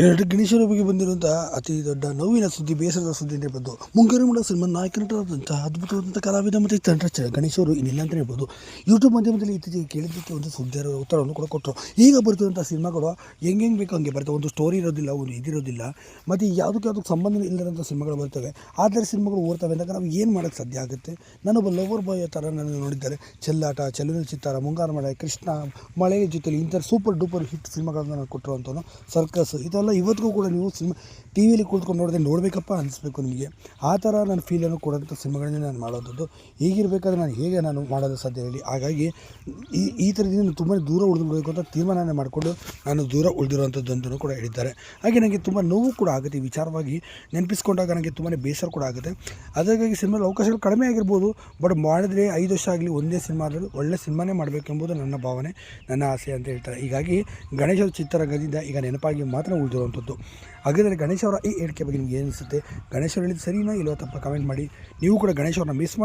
ಎರಡು ಗಣೇಶರ ಬಗ್ಗೆ ಬಂದಿರುವಂತಹ ಅತಿ ದೊಡ್ಡ ನೋವಿನ ಸುದ್ದಿ, ಬೇಸರದ ಸುದ್ದಿ ಅಂತ ಹೇಳ್ಬೋದು. ಮುಂಗಾರು ಮೂಡ ಸಿನಿಮಾ ನಾಯಕನಟರಾದಂಥ ಅದ್ಭುತವಾದಂಥ ಕಲಾವಿದ ಮತ್ತು ತಂಡ ಗಣೇಶವರು ಇನ್ನಿಲ್ಲ ಅಂತ ಹೇಳ್ಬೋದು. ಯೂಟ್ಯೂಬ್ ಮಾಧ್ಯಮದಲ್ಲಿ ಇತ್ತೀಚೆಗೆ ಕೇಳಿದ್ದಕ್ಕೆ ಒಂದು ಸುದ್ದಿ ಉತ್ತರವನ್ನು ಕೂಡ ಕೊಟ್ಟರು ಈಗ ಬರ್ತಿರುವಂಥ ಸಿನಿಮಾಗಳು ಹೆಂಗೆ ಹೆಂಗೆ ಬೇಕು ಹಂಗೆ ಬರ್ತವೆ. ಒಂದು ಸ್ಟೋರಿ ಇರೋದಿಲ್ಲ, ಒಂದು ಇದಿರೋದಿಲ್ಲ. ಮತ್ತು ಯಾವುದಕ್ಕೆ ಯಾವುದಕ್ಕೆ ಸಂಬಂಧ ಇಲ್ಲದಂಥ ಸಿನಿಮಾಗಳು ಬರ್ತವೆ. ಆದರೆ ಸಿನಿಮಾಗಳು ಓಡ್ತವೆ ಅಂದಾಗ ನಾವು ಏನು ಮಾಡೋಕ್ಕೆ ಸಾಧ್ಯ ಆಗುತ್ತೆ? ನಾನೊಬ್ಬ ಲವರ್ ಬಾಯ್ ಥರ ನಾನು ನೋಡಿದ್ದಾರೆ. ಚೆಲ್ಲಾಟ ಚೆಲುವಿನ ಚಿತ್ತಾರ, ಮುಂಗಾರು ಮಳೆ, ಕೃಷ್ಣ ಮಳೆ ಜೊತೆಲಿ ಇಂಥ ಸೂಪರ್ ಡೂಪರ್ ಹಿಟ್ ಸಿನಿಮಾಗಳನ್ನು ನಾನು ಕೊಟ್ಟಿರುವಂಥವ್ನು ಸರ್ಕಸ್, ಇದೆಲ್ಲ ಇವತ್ತಿಗೂ ಕೂಡ ನೀವು ಸಿನಿಮಾ ಟಿ ವಿಲಿ ಕೂತ್ಕೊಂಡು ನೋಡಿದ್ರೆ ನೋಡಬೇಕಪ್ಪ ಅನಿಸ್ಬೇಕು ನಿಮಗೆ. ಆ ಥರ ನಾನು ಫೀಲನ್ನು ಕೊಡೋಂಥ ಸಿನಿಮಾಗಳನ್ನೇ ನಾನು ಮಾಡೋದದ್ದು. ಹೀಗಿರಬೇಕಾದ್ರೆ ನಾನು ಹೇಗೆ ನಾನು ಮಾಡೋದು ಸಾಧ್ಯ ಹೇಳಿ. ಹಾಗಾಗಿ ಈ ಈ ಥರದಿಂದ ನಾನು ತುಂಬಾ ದೂರ ಉಳಿದುಬಿಡಬೇಕು ಅಂತ ತೀರ್ಮಾನ ಮಾಡಿಕೊಂಡು ನಾನು ದೂರ ಉಳಿದಿರುವಂಥದ್ದು ಅಂತಲೂ ಕೂಡ ಹೇಳಿದ್ದಾರೆ. ಹಾಗೆ ನನಗೆ ತುಂಬ ನೋವು ಕೂಡ ಆಗುತ್ತೆ. ವಿಚಾರವಾಗಿ ನೆನಪಿಸ್ಕೊಂಡಾಗ ನನಗೆ ತುಂಬಾ ಬೇಸರ ಕೂಡ ಆಗುತ್ತೆ. ಅದಕ್ಕಾಗಿ ಸಿನಿಮಾದ ಅವಕಾಶಗಳು ಕಡಿಮೆ ಆಗಿರ್ಬೋದು. ಬಟ್ ಮಾಡಿದ್ರೆ ಐದು ವರ್ಷ ಆಗಲಿ ಒಂದೇ ಸಿನಿಮಾದಲ್ಲಿ ಒಳ್ಳೆ ಸಿನಿಮಾನೇ ಮಾಡಬೇಕೆಂಬುದು ನನ್ನ ಭಾವನೆ, ನನ್ನ ಆಸೆ ಅಂತ ಹೇಳ್ತಾರೆ. ಹೀಗಾಗಿ ಗಣೇಶ ಚಿತ್ರರಂಗದಿಂದ ಈಗ ನೆನಪಾಗಿ ಮಾತ್ರ ಉಳಿದಿರುವಂಥದ್ದು ಹಾಗಾದರೆ ಗಣೇಶ್ ಅವರ ಈ ಹೇಳಿಕೆ ಬಗ್ಗೆ ನಿಮ್ಗೆ ಏನು ಅನಿಸುತ್ತೆ ಗಣೇಶ್ ಅವರು ಹೇಳಿದ್ದು ಸರಿನಾ ಇಲ್ಲೋ ತಪ್ಪ? ಕಮೆಂಟ್ ಮಾಡಿ. ನೀವು ಕೂಡ ಗಣೇಶ್ ಅವ್ರನ್ನ ಮಿಸ್ ಮಾಡಿ.